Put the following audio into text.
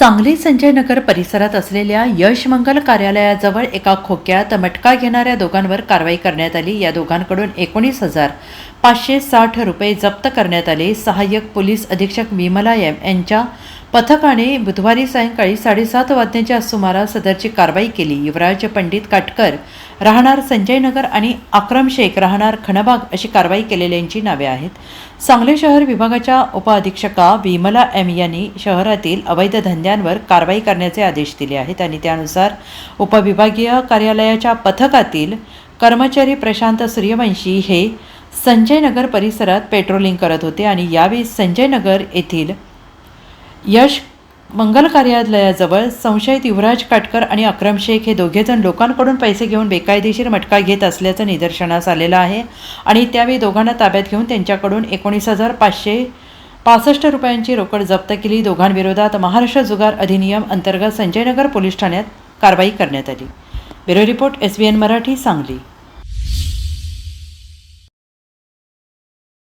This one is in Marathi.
सांगली संजय नगर परिसरात असलेल्या यश मंगल कार्यालयाजवळ एका खोक्यात मटका घेणाऱ्या दोघांवर कारवाई करण्यात आली. या दोघांकडून एकोणीस हजार पाचशे साठ रुपये जप्त करण्यात आले. सहाय्यक पोलीस अधीक्षक विमला एम यांच्या पथकाने बुधवारी सायंकाळी साडेसात वाजण्याच्या सुमारास सदरची कारवाई केली. युवराज पंडित काटकर राहणार संजय नगर आणि अक्रम शेख राहणार खणबाग अशी कारवाई केलेल्यांची नावे आहेत. सांगली शहर विभागाच्या उपअधीक्षका विमला एम यांनी शहरातील अवैध धंद्यांवर कारवाई करण्याचे आदेश दिले आहेत आणि त्यानुसार उपविभागीय कार्यालयाच्या पथकातील कर्मचारी प्रशांत सूर्यवंशी हे संजय नगर परिसरात पेट्रोलिंग करत होते आणि यावेळी संजयनगर येथील यश मंगल कार्यालयाजवळ संशयित युवराज काटकर आणि अक्रम शेख हे दोघेजण लोकांकडून पैसे घेऊन बेकायदेशीर मटका घेत असल्याचं निदर्शनास आलेलं आहे आणि त्यावेळी दोघांना ताब्यात घेऊन त्यांच्याकडून एकोणीस हजार पाचशे पासष्ट रुपयांची रोकड जप्त केली. दोघांविरोधात महाराष्ट्र जुगार अधिनियम अंतर्गत संजयनगर पोलीस ठाण्यात कारवाई करण्यात आली. Bureau report S B N Marathi Sangli.